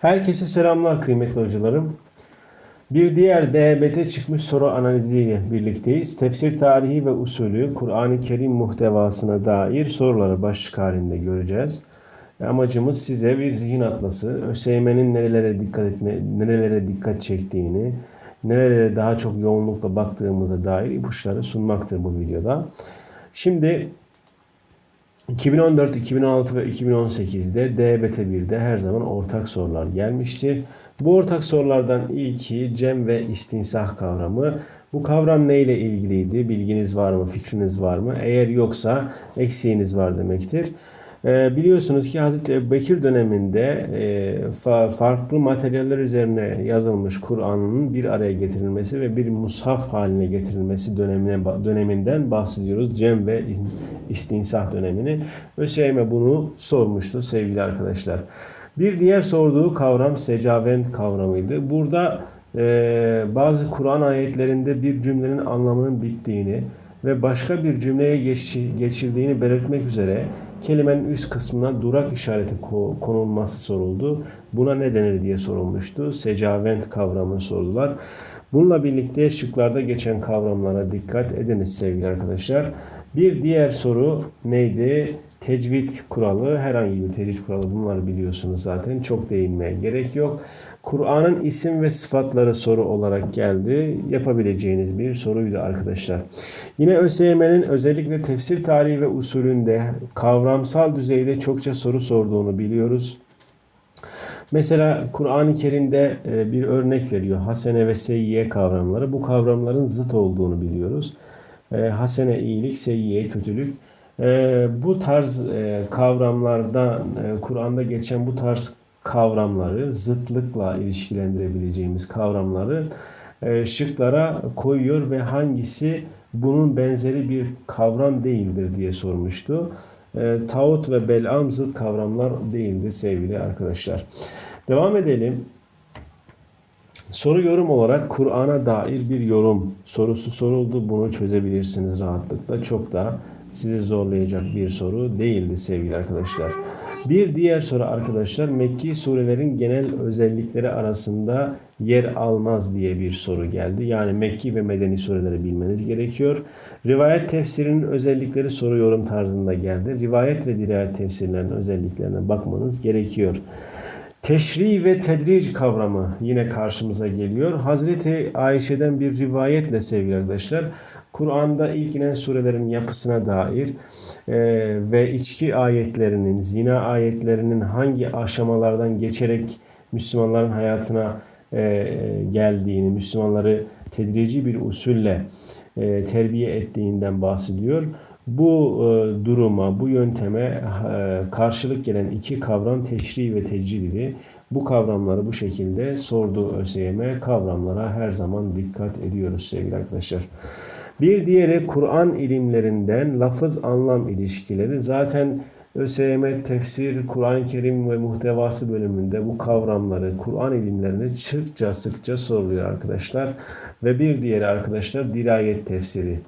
Herkese selamlar kıymetli hocalarım. Bir diğer DBT çıkmış soru analiziyle birlikteyiz. Tefsir tarihi ve usulü Kur'an-ı Kerim muhtevasına dair soruları başlık halinde göreceğiz. Amacımız size bir zihin atlası, ÖSYM'nin nerelere dikkat etme, nerelere dikkat çektiğini, nerelere daha çok yoğunlukla baktığımıza dair ipuçları sunmaktır bu videoda. Şimdi 2014, 2016 ve 2018'de DBT1'de her zaman ortak sorular gelmişti. Bu ortak sorulardan ilki cem ve istinsah kavramı. Bu kavram neyle ilgiliydi? Bilginiz var mı? Fikriniz var mı? Eğer yoksa eksiğiniz var demektir. Ee, biliyorsunuz ki Hazreti Ebubekir döneminde e, fa- farklı materyaller üzerine yazılmış Kur'an'ın bir araya getirilmesi ve bir mushaf haline getirilmesi dönemine döneminden bahsediyoruz. Cem ve istinsah dönemini. ÖSYM bunu sormuştu sevgili arkadaşlar. Bir diğer sorduğu kavram secavent kavramıydı. Burada e, bazı Kur'an ayetlerinde bir cümlenin anlamının bittiğini ve başka bir cümleye geç, geçildiğini belirtmek üzere kelimenin üst kısmına durak işareti konulması soruldu. Buna ne denir diye sorulmuştu. Secavent kavramını sordular. Bununla birlikte şıklarda geçen kavramlara dikkat ediniz sevgili arkadaşlar. Bir diğer soru neydi? Tecvid kuralı, herhangi bir tecvid kuralı bunları biliyorsunuz zaten. Çok değinmeye gerek yok. Kur'an'ın isim ve sıfatları soru olarak geldi. Yapabileceğiniz bir soruydu arkadaşlar. Yine ÖSYM'nin özellikle tefsir tarihi ve usulünde kavramsal düzeyde çokça soru sorduğunu biliyoruz. Mesela Kur'an-ı Kerim'de e, bir örnek veriyor. Hasene ve seyyiye kavramları. Bu kavramların zıt olduğunu biliyoruz. E, hasene iyilik, seyyiye kötülük. E, bu tarz kavramlarda Kur'an'da geçen bu tarz kavramları, zıtlıkla ilişkilendirebileceğimiz kavramları şıklara koyuyor ve hangisi bunun benzeri bir kavram değildir diye sormuştu. E, Tağut ve Belam zıt kavramlar değildi sevgili arkadaşlar. Devam edelim. Soru yorum olarak Kur'an'a dair bir yorum sorusu soruldu. Bunu çözebilirsiniz rahatlıkla. Çok da sizi zorlayacak bir soru değildi sevgili arkadaşlar. Bir diğer soru arkadaşlar Mekki surelerin genel özellikleri arasında yer almaz diye bir soru geldi. Yani Mekki ve Medeni sureleri bilmeniz gerekiyor. Rivayet tefsirinin özellikleri soru yorum tarzında geldi. Rivayet ve dirayet tefsirlerinin özelliklerine bakmanız gerekiyor. Teşri ve tedric kavramı yine karşımıza geliyor. Hazreti Ayşe'den bir rivayetle sevgili arkadaşlar Kur'an'da ilk inen surelerin yapısına dair e, ve içki ayetlerinin, zina ayetlerinin hangi aşamalardan geçerek Müslümanların hayatına e, geldiğini, Müslümanları tedrici bir usulle e, terbiye ettiğinden bahsediyor. Bu e, duruma, bu yönteme e, karşılık gelen iki kavram teşri ve tecrid Bu kavramları bu şekilde sordu ÖSYM. Kavramlara her zaman dikkat ediyoruz sevgili arkadaşlar. Bir diğeri Kur'an ilimlerinden lafız anlam ilişkileri. Zaten ÖSYM tefsir, Kur'an-ı Kerim ve muhtevası bölümünde bu kavramları, Kur'an ilimlerini sıkça sıkça soruluyor arkadaşlar. Ve bir diğeri arkadaşlar dirayet tefsiri.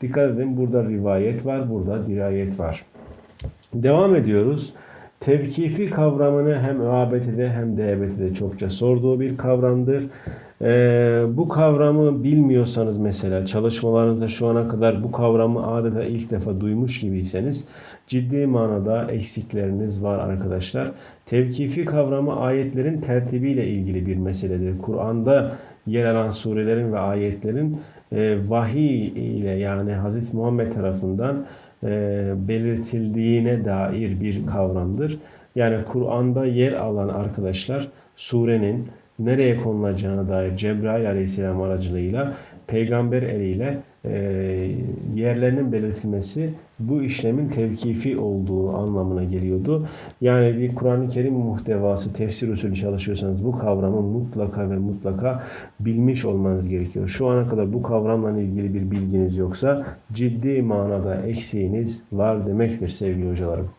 Dikkat edin burada rivayet var, burada dirayet var. Devam ediyoruz. Tevkifi kavramını hem ÖABT'de hem DBT'de çokça sorduğu bir kavramdır. Ee, bu kavramı bilmiyorsanız mesela çalışmalarınızda şu ana kadar bu kavramı adeta ilk defa duymuş gibiyseniz ciddi manada eksikleriniz var arkadaşlar. Tevkifi kavramı ayetlerin tertibiyle ilgili bir meseledir. Kur'an'da yer alan surelerin ve ayetlerin e, vahiy ile yani Hz. Muhammed tarafından e, belirtildiğine dair bir kavramdır. Yani Kur'an'da yer alan arkadaşlar surenin nereye konulacağına dair Cebrail aleyhisselam aracılığıyla peygamber eliyle e, yerlerinin belirtilmesi bu işlemin tevkifi olduğu anlamına geliyordu. Yani bir Kur'an-ı Kerim muhtevası tefsir usulü çalışıyorsanız bu kavramı mutlaka ve mutlaka bilmiş olmanız gerekiyor. Şu ana kadar bu kavramla ilgili bir bilginiz yoksa ciddi manada eksiğiniz var demektir sevgili hocalarım.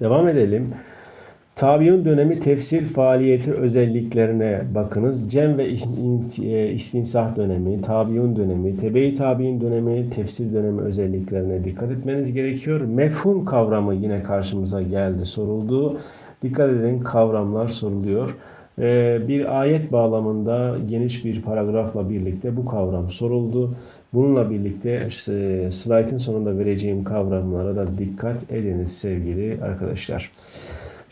Devam edelim. Tabiun dönemi tefsir faaliyeti özelliklerine bakınız. Cem ve e, istinsah dönemi, tabiun dönemi, tebe-i tabiin dönemi, tefsir dönemi özelliklerine dikkat etmeniz gerekiyor. Mefhum kavramı yine karşımıza geldi, soruldu. Dikkat edin kavramlar soruluyor. Ee, Bir ayet bağlamında geniş bir paragrafla birlikte bu kavram soruldu. Bununla birlikte e, slaytın sonunda vereceğim kavramlara da dikkat ediniz sevgili arkadaşlar.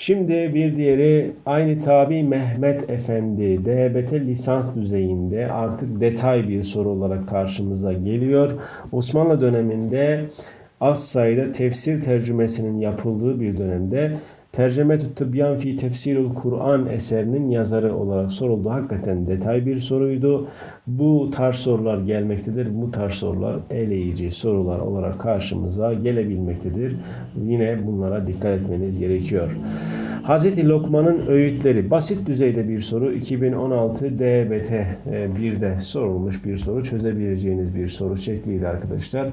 Şimdi bir diğeri aynı tabi Mehmet Efendi DHBT lisans düzeyinde artık detay bir soru olarak karşımıza geliyor. Osmanlı döneminde az sayıda tefsir tercümesinin yapıldığı bir dönemde Tercümetü Tıbyan fi Tefsirul Kur'an eserinin yazarı olarak soruldu. Hakikaten detay bir soruydu. Bu tarz sorular gelmektedir. Bu tarz sorular eleyici sorular olarak karşımıza gelebilmektedir. Yine bunlara dikkat etmeniz gerekiyor. Hazreti Lokman'ın öğütleri basit düzeyde bir soru 2016 DBT 1'de sorulmuş bir soru çözebileceğiniz bir soru şekliydi arkadaşlar.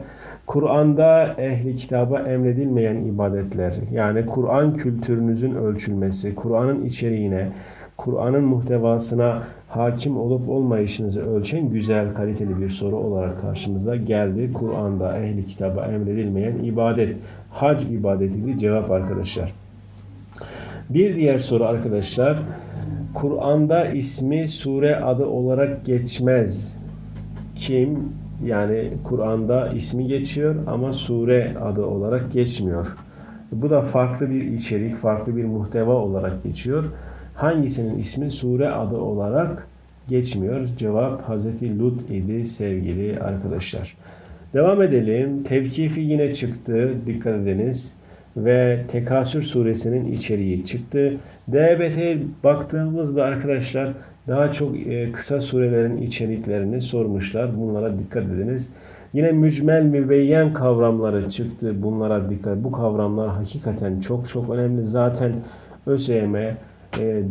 Kur'an'da ehli kitaba emredilmeyen ibadetler yani Kur'an kültürünüzün ölçülmesi, Kur'an'ın içeriğine, Kur'an'ın muhtevasına hakim olup olmayışınızı ölçen güzel, kaliteli bir soru olarak karşımıza geldi. Kur'an'da ehli kitaba emredilmeyen ibadet, hac ibadetiydi cevap arkadaşlar. Bir diğer soru arkadaşlar. Kur'an'da ismi sure adı olarak geçmez. Kim? Yani Kur'an'da ismi geçiyor ama sure adı olarak geçmiyor. Bu da farklı bir içerik, farklı bir muhteva olarak geçiyor. Hangisinin ismi sure adı olarak geçmiyor? Cevap Hazreti Lut idi sevgili arkadaşlar. Devam edelim. Tevkifi yine çıktı. Dikkat ediniz ve Tekasür suresinin içeriği çıktı. DBT'ye baktığımızda arkadaşlar daha çok e, kısa surelerin içeriklerini sormuşlar. Bunlara dikkat ediniz. Yine mücmel mübeyyen kavramları çıktı. Bunlara dikkat. Bu kavramlar hakikaten çok çok önemli. Zaten ÖSYM e,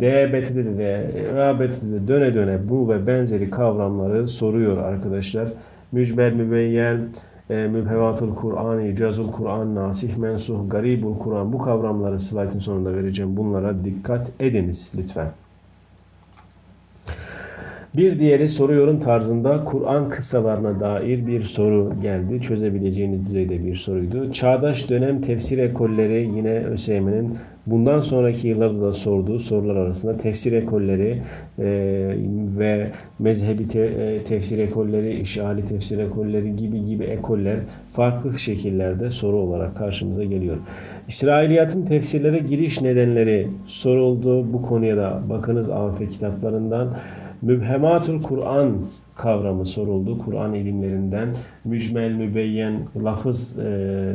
DBT'de de ÖABT'de de döne döne bu ve benzeri kavramları soruyor arkadaşlar. Mücmel mübeyyen, e, Mübhevatul Kur'an, İcazul Kur'an, Nasih Mensuh, Garibul Kur'an bu kavramları slaytın sonunda vereceğim. Bunlara dikkat ediniz lütfen. Bir diğeri soru yorum tarzında Kur'an kıssalarına dair bir soru geldi. Çözebileceğiniz düzeyde bir soruydu. Çağdaş dönem tefsir ekolleri yine ÖSYM'nin bundan sonraki yıllarda da sorduğu sorular arasında tefsir ekolleri e, ve mezhebi te, e, tefsir ekolleri, işali tefsir ekolleri gibi gibi ekoller farklı şekillerde soru olarak karşımıza geliyor. İsrailiyatın tefsirlere giriş nedenleri soruldu. Bu konuya da bakınız AF kitaplarından. Mübhematul Kur'an kavramı soruldu. Kur'an ilimlerinden mücmel, mübeyyen, lafız e,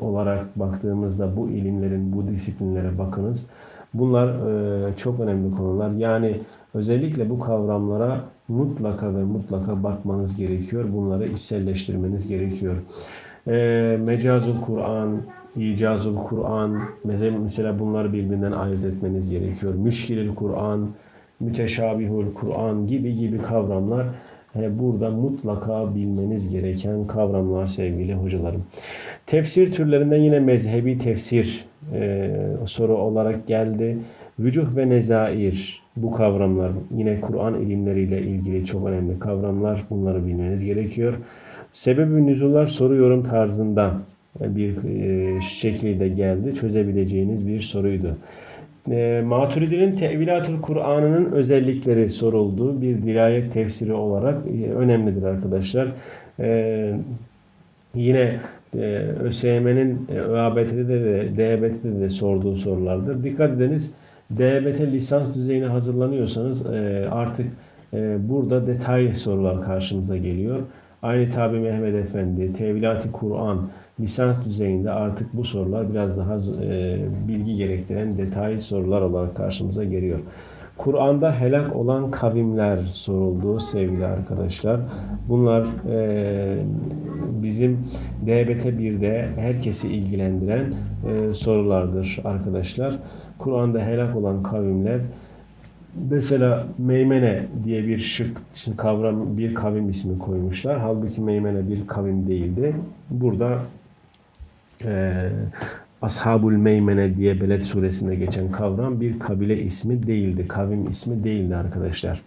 olarak baktığımızda bu ilimlerin, bu disiplinlere bakınız. Bunlar e, çok önemli konular. Yani özellikle bu kavramlara mutlaka ve mutlaka bakmanız gerekiyor. Bunları içselleştirmeniz gerekiyor. E, mecazul Kur'an, İcazul Kur'an, mesela bunları birbirinden ayırt etmeniz gerekiyor. Müşkilil Kur'an, müteşabihul Kur'an gibi gibi kavramlar e, burada mutlaka bilmeniz gereken kavramlar sevgili hocalarım. Tefsir türlerinden yine mezhebi tefsir e, soru olarak geldi. Vücuh ve nezair bu kavramlar yine Kur'an ilimleriyle ilgili çok önemli kavramlar. Bunları bilmeniz gerekiyor. Sebebi nüzullar soru yorum tarzında bir e, şekilde geldi. Çözebileceğiniz bir soruydu. E, Maturidi'nin Tevilatül Kur'an'ının özellikleri soruldu. Bir dirayet tefsiri olarak e, önemlidir arkadaşlar. E, yine e, ÖSYM'nin e, ÖABT'de de, de DBT'de de sorduğu sorulardır. Dikkat ediniz DBT lisans düzeyine hazırlanıyorsanız e, artık e, burada detay sorular karşımıza geliyor. Aynı tabi Mehmet Efendi, Tevilati Kur'an, lisans düzeyinde artık bu sorular biraz daha e, bilgi gerektiren detay sorular olarak karşımıza geliyor. Kur'an'da helak olan kavimler soruldu sevgili arkadaşlar. Bunlar e, bizim DBT 1'de herkesi ilgilendiren e, sorulardır arkadaşlar. Kur'an'da helak olan kavimler Mesela Meymene diye bir şık kavram bir kavim ismi koymuşlar. Halbuki Meymene bir kavim değildi. Burada e, Ashabul Meymene diye Beled suresinde geçen kavram bir kabile ismi değildi. Kavim ismi değildi arkadaşlar.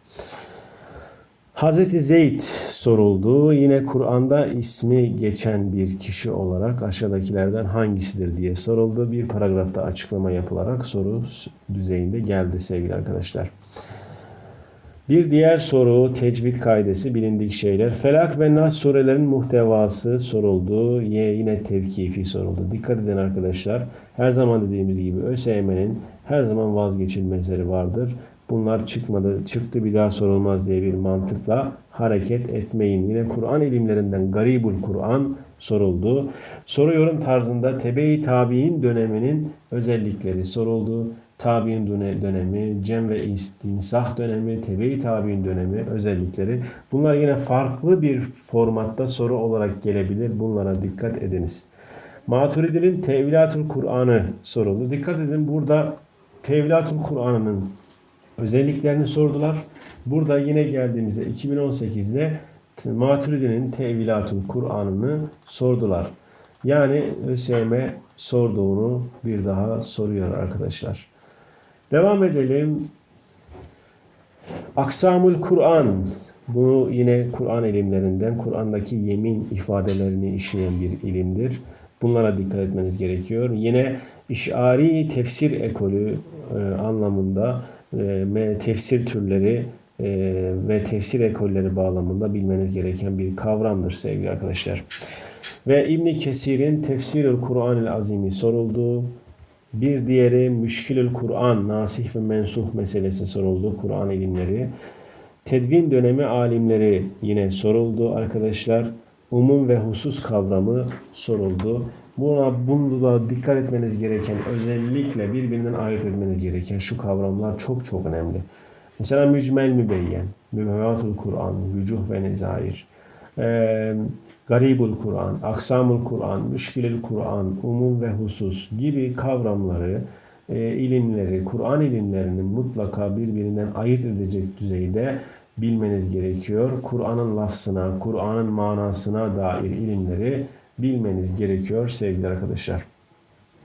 Hazreti Zeyd soruldu. Yine Kur'an'da ismi geçen bir kişi olarak aşağıdakilerden hangisidir diye soruldu. Bir paragrafta açıklama yapılarak soru düzeyinde geldi sevgili arkadaşlar. Bir diğer soru tecvid kaidesi bilindik şeyler. Felak ve Nas surelerin muhtevası soruldu. Yine tevkifi soruldu. Dikkat edin arkadaşlar. Her zaman dediğimiz gibi ÖSYM'nin her zaman vazgeçilmezleri vardır. Bunlar çıkmadı, çıktı bir daha sorulmaz diye bir mantıkla hareket etmeyin. Yine Kur'an ilimlerinden Garibul Kur'an soruldu. Soru yorum tarzında tebe-i tabi'in döneminin özellikleri soruldu. Tabi'in dönemi, cem ve istinsah dönemi, tebe-i tabi'in dönemi özellikleri. Bunlar yine farklı bir formatta soru olarak gelebilir. Bunlara dikkat ediniz. Maturidi'nin Tevhilatül Kur'an'ı soruldu. Dikkat edin burada Tevhilatül Kur'an'ın özelliklerini sordular. Burada yine geldiğimizde 2018'de Maturidi'nin Tevilatul Kur'an'ını sordular. Yani ÖSYM sorduğunu bir daha soruyor arkadaşlar. Devam edelim. Aksamul Kur'an. Bu yine Kur'an ilimlerinden, Kur'an'daki yemin ifadelerini işleyen bir ilimdir. Bunlara dikkat etmeniz gerekiyor. Yine işari tefsir ekolü e, anlamında e, tefsir türleri e, ve tefsir ekolleri bağlamında bilmeniz gereken bir kavramdır sevgili arkadaşlar. Ve İbn Kesir'in Tefsirül Kur'an-ı Azim'i soruldu. Bir diğeri Müşkilül Kur'an, nasih ve mensuh meselesi soruldu. Kur'an ilimleri. Tedvin dönemi alimleri yine soruldu arkadaşlar. Umum ve husus kavramı soruldu. Buna bunda dikkat etmeniz gereken özellikle birbirinden ayırt etmeniz gereken şu kavramlar çok çok önemli. Mesela mücmel mübeyyen, mübhevatul Kur'an, vücuh ve nezair, garibul Kur'an, aksamul Kur'an, müşkilil Kur'an, umum ve husus gibi kavramları, e, ilimleri, Kur'an ilimlerinin mutlaka birbirinden ayırt edecek düzeyde bilmeniz gerekiyor. Kur'an'ın lafzına, Kur'an'ın manasına dair ilimleri bilmeniz gerekiyor sevgili arkadaşlar.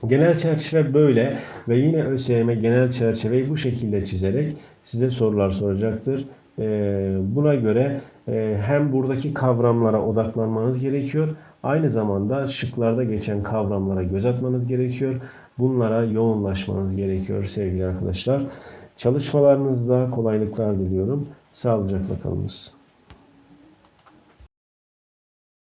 Genel çerçeve böyle ve yine ÖSYM genel çerçeveyi bu şekilde çizerek size sorular soracaktır. Ee, buna göre e, hem buradaki kavramlara odaklanmanız gerekiyor. Aynı zamanda şıklarda geçen kavramlara göz atmanız gerekiyor. Bunlara yoğunlaşmanız gerekiyor sevgili arkadaşlar. Çalışmalarınızda kolaylıklar diliyorum. Sağlıcakla kalınız.